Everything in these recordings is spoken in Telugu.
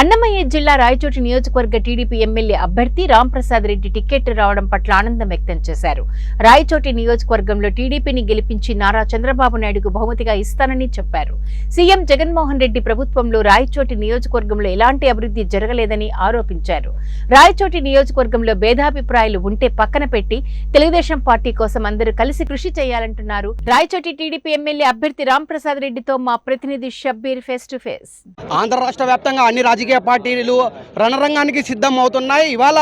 అన్నమయ్య జిల్లా రాయచోటి నియోజకవర్గ టీడీపీ ఎమ్మెల్యే అభ్యర్థి రాంప్రసాద్ రెడ్డి టికెట్ రావడం పట్ల ఆనందం వ్యక్తం చేశారు. రాయచోటి నియోజకవర్గంలో టీడీపీని గెలిపించి నారా చంద్రబాబు నాయుడుకు బహుమతిగా ఇస్తానని చెప్పారు. సీఎం జగన్మోహన్ రెడ్డి ప్రభుత్వంలో రాయచోటి నియోజకవర్గంలో ఎలాంటి అభివృద్ధి జరగలేదని ఆరోపించారు. రాయచోటి నియోజకవర్గంలో భేదాభిప్రాయాలు ఉంటే పక్కన పెట్టి తెలుగుదేశం పార్టీ కోసం అందరూ కలిసి కృషి చేయాలంటున్నారు. రాయచోటి టీడీపీ ఎమ్మెల్యే అభ్యర్థి రాంప్రసాద్ రెడ్డితో మా ప్రతినిధి Shabbir face to face. Andhra రాష్ట్ర వ్యాప్తంగా అన్ని రాజకీయ పార్టీలు రణరంగానికి సిద్ధం అవుతున్నాయి ఇవాళ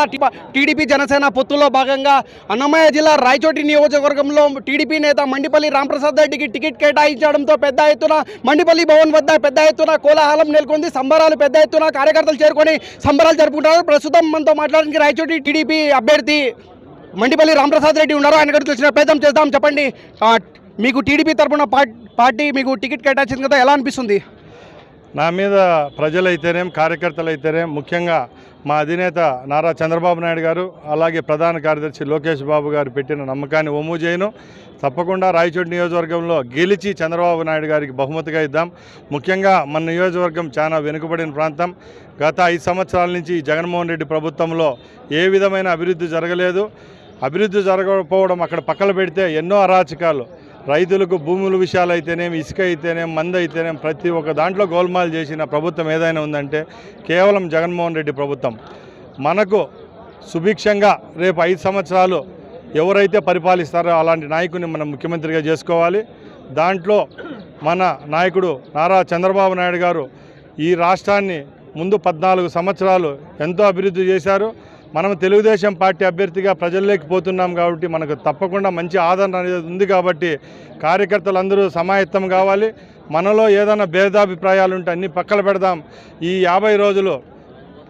టీడీపీ జనసేన పొత్తులో భాగంగా అన్నమయ్య జిల్లా రాయచోటి నియోజకవర్గంలో టీడీపీ నేత మండిపల్లి రామప్రసాద్ రెడ్డికి టికెట్ కేటాయించడంతో పెద్ద ఎత్తున మండిపల్లి భవన్ వద్ద పెద్ద ఎత్తున కోలాహలం నెలకొంది. సంబరాలు పెద్ద ఎత్తున కార్యకర్తలు చేరుకొని సంబరాలు జరుపుకుంటారు ప్రస్తుతం మనతో మాట్లాడడానికి రాయచోటి టీడీపీ అభ్యర్థి మండిపల్లి రామప్రసాద్ రెడ్డి ఉన్నారు. ఆయన గారికి తెలిసిన ప్రయత్నం చేద్దాం. చెప్పండి. మీకు టీడీపీ తరపున పార్టీ మీకు టికెట్ కేటాయించింది కదా ఎలా అనిపిస్తుంది? నా మీద ప్రజలైతేనేం కార్యకర్తలు అయితేనేం ముఖ్యంగా మా అధినేత నారా చంద్రబాబు నాయుడు గారు అలాగే ప్రధాన కార్యదర్శి లోకేష్ బాబు గారు పెట్టిన నమ్మకాన్ని ఒమ్ము చేయను. తప్పకుండా రాయచోటి నియోజకవర్గంలో గెలిచి చంద్రబాబు నాయుడు గారికి బహుమతిగా ఇద్దాం. ముఖ్యంగా మన నియోజకవర్గం చాలా వెనుకబడిన ప్రాంతం. గత ఐదు సంవత్సరాల నుంచి జగన్మోహన్ రెడ్డి ప్రభుత్వంలో ఏ విధమైన అభివృద్ధి జరగలేదు. అభివృద్ధి జరగకపోవడం అక్కడ పక్కన పెడితే ఎన్నో అరాచకాలు. రైతులకు భూముల విషయాలు అయితేనేం ఇసుక అయితేనేం మందు అయితేనేం ప్రతి ఒక్క దాంట్లో గోల్మాల్ చేసిన ప్రభుత్వం ఏదైనా ఉందంటే కేవలం జగన్మోహన్ రెడ్డి ప్రభుత్వం. మనకు సుభిక్షంగా రేపు ఐదు సంవత్సరాలు ఎవరైతే పరిపాలిస్తారో అలాంటి నాయకుని మనం ముఖ్యమంత్రిగా చేసుకోవాలి. దాంట్లో మన నాయకుడు నారా చంద్రబాబు నాయుడు గారు ఈ రాష్ట్రాన్ని ముందు పద్నాలుగు సంవత్సరాలు ఎంతో అభివృద్ధి చేశారు. మనం తెలుగుదేశం పార్టీ అభ్యర్థిగా ప్రజల్లోకి పోతున్నాం కాబట్టి మనకు తప్పకుండా మంచి ఆదరణ అనేది ఉంది కాబట్టి కార్యకర్తలందరూ సమాయత్తం కావాలి. మనలో ఏదైనా భేదాభిప్రాయాలు ఉంటే అన్ని పక్కన పెడదాం. ఈ యాభై రోజులు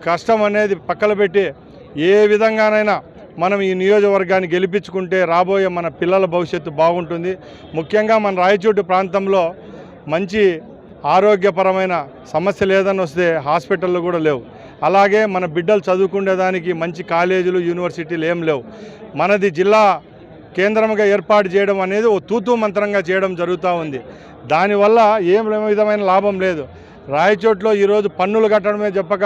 కష్టం అనేది పక్కన పెట్టి ఏ విధంగానైనా మనం ఈ నియోజకవర్గాన్ని గెలిపించుకుంటే రాబోయే మన పిల్లల భవిష్యత్తు బాగుంటుంది. ముఖ్యంగా మన రాయచోటు ప్రాంతంలో మంచి ఆరోగ్యపరమైన సమస్యలు ఏదైనా వస్తే హాస్పిటల్లో కూడా లేవు. అలాగే మన బిడ్డలు చదువుకునేదానికి మంచి కాలేజీలు యూనివర్సిటీలు ఏం లేవు. మనది జిల్లా కేంద్రంగా ఏర్పాటు చేయడం అనేది ఓ తూతూ మంత్రంగా చేయడం జరుగుతూ ఉంది. దానివల్ల ఏం విధమైన లాభం లేదు. రాయచోట్లో ఈరోజు పన్నులు కట్టడమే చెప్పక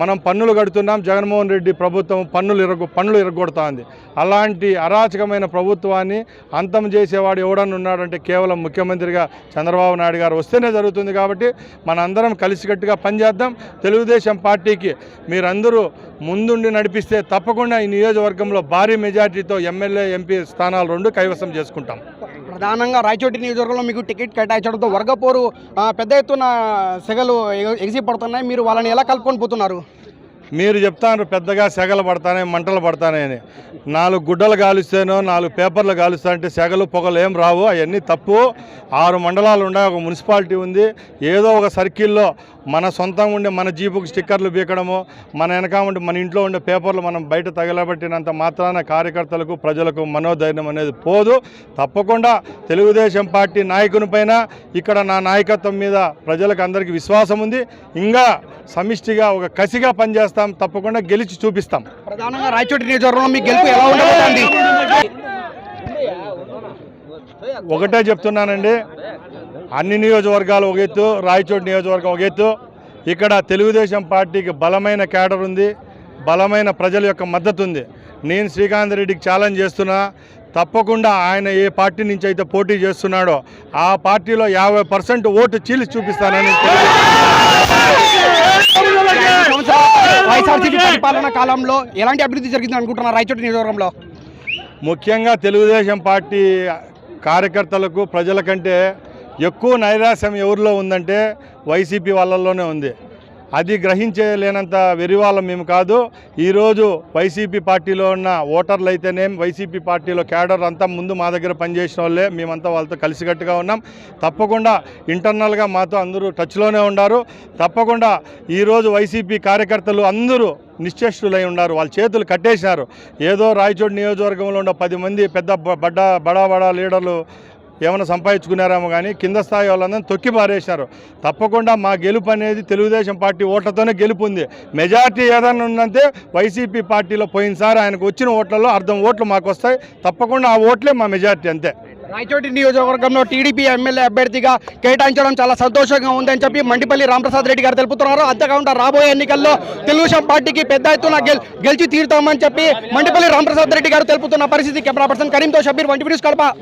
మనం పన్నులు కడుతున్నాం. జగన్మోహన్ రెడ్డి ప్రభుత్వం పన్నులు ఇరగ పన్నులు ఇరగొడతా ఉంది అలాంటి అరాచకమైన ప్రభుత్వాన్ని అంతం చేసేవాడు ఎవడన్నా ఉన్నాడంటే కేవలం ముఖ్యమంత్రిగా చంద్రబాబు నాయుడు గారు వస్తేనే జరుగుతుంది కాబట్టి మనందరం కలిసికట్టుగా పనిచేద్దాం. తెలుగుదేశం పార్టీకి మీరందరూ ముందుండి నడిపిస్తే తప్పకుండా ఈ నియోజకవర్గంలో భారీ మెజార్టీతో ఎమ్మెల్యే ఎంపీ స్థానాలు రెండు కైవసం చేసుకుంటాం. ప్రధానంగా రాయచోటి నియోజకవర్గంలో మీకు టికెట్ కేటాయించడంతో వర్గపోరు పెద్ద ఎత్తున సెగలు ఎగ- ఎగిసి పడుతున్నాయి మీరు వాళ్ళని ఎలా కలుపుకొని పోతున్నారు? మీరు చెప్తాను పెద్దగా సెగలు పడతానే మంటలు పడతానని నాలుగు గుడ్డలు కాలుస్తేనో నాలుగు పేపర్లు కాలుస్తా అంటే సెగలు పొగలు ఏం రావు. అవన్నీ తప్పు. ఆరు మండలాలు ఉన్నాయి. ఒక మున్సిపాలిటీ ఉంది. ఏదో ఒక సర్కిల్లో మన సొంతంగా ఉండే మన జీపుకి స్టిక్కర్లు బీకడము మన వెనక ఉండే మన ఇంట్లో ఉండే పేపర్లు మనం బయట తగలబెట్టినంత మాత్రాన కార్యకర్తలకు ప్రజలకు మనోధైర్యం అనేది పోదు. తప్పకుండా తెలుగుదేశం పార్టీ నాయకుని పైన ఇక్కడ నా నాయకత్వం మీద ప్రజలకు అందరికీ విశ్వాసం ఉంది. ఇంకా సమిష్టిగా ఒక కసిగా పనిచేస్తాం తప్పకుండా గెలిచి చూపిస్తాం. ప్రధానంగా రాయచోటి నియోజకవర్గంలో మీ గెలుపు ఎలా ఉండబోతుంది? ఒకటే చెప్తున్నానండి అన్ని నియోజకవర్గాలు ఒక ఎత్తు రాయచోటి నియోజకవర్గం ఒక ఎత్తు. ఇక్కడ తెలుగుదేశం పార్టీకి బలమైన క్యాడర్ ఉంది బలమైన ప్రజల యొక్క మద్దతు ఉంది. నేను శ్రీకాంత్ రెడ్డికి ఛాలెంజ్ చేస్తున్నా తప్పకుండా ఆయన ఏ పార్టీ నుంచి అయితే పోటీ చేస్తున్నాడో ఆ పార్టీలో యాభై పర్సెంట్ ఓటు చీల్చి చూపిస్తానని వైఎస్ఆర్సీపీ పరిపాలన కాలంలో ఎలాంటి అభివృద్ధి జరిగింది అనుకుంటున్నారు రాయచోటి నియోజకవర్గంలో? ముఖ్యంగా తెలుగుదేశం పార్టీ కార్యకర్తలకు ప్రజల కంటే ఎక్కువ నైరాశ్యం ఎవరిలో ఉందంటే వైసీపీ వాళ్ళల్లోనే ఉంది. అది గ్రహించలేనంత వెరివాళ్ళం మేము కాదు. ఈరోజు వైసీపీ పార్టీలో ఉన్న ఓటర్లు అయితేనేం వైసీపీ పార్టీలో క్యాడర్ అంతా ముందు మా దగ్గర పనిచేసిన వాళ్ళే. మేమంతా వాళ్ళతో కలిసికట్టుగా ఉన్నాం. తప్పకుండా ఇంటర్నల్గా మాతో అందరూ టచ్లోనే ఉన్నారు తప్పకుండా ఈరోజు వైసీపీ కార్యకర్తలు అందరూ నిశ్చేష్టులై ఉన్నారు. వాళ్ళ చేతులు కట్టేశారు. ఏదో రాయచోడు నియోజకవర్గంలో ఉన్న పది మంది పెద్ద బ- బడ్డ బడా బడా లీడర్లు ఏమైనా సంపాదించుకున్నారేమో కానీ కింద స్థాయి వాళ్ళందరినీ తొక్కి పారేశారు. తప్పకుండా మా గెలుపు అనేది తెలుగుదేశం పార్టీ ఓట్లతోనే గెలుపు ఉంది. మెజార్టీ ఏదైనా ఉందంటే వైసీపీ పార్టీలో పోయినసారి ఆయనకు వచ్చిన ఓట్లలో అర్ధం ఓట్లు మాకు వస్తాయి. తప్పకుండా ఆ ఓట్లే మా మెజార్టీ అంతే. రాయచోటి నియోజకవర్గంలో టీడీపీ ఎమ్మెల్యే అభ్యర్థిగా కేటాయించడం చాలా సంతోషంగా ఉందని చెప్పి మండిపల్లి రామప్రసాద్ రెడ్డి గారు తెలుపుతున్నారు. అంతేకాకుండా రాబోయే ఎన్నికల్లో తెలుగుదేశం పార్టీకి పెద్ద ఎత్తున గెలిచి తీరుతామని చెప్పి మండిపల్లి రామప్రసాద్ రెడ్డి గారు తెలుపుతున్న పరిస్థితి. కెమెరా పర్సన్ కరీంతో షబీర్ వంటి కడప.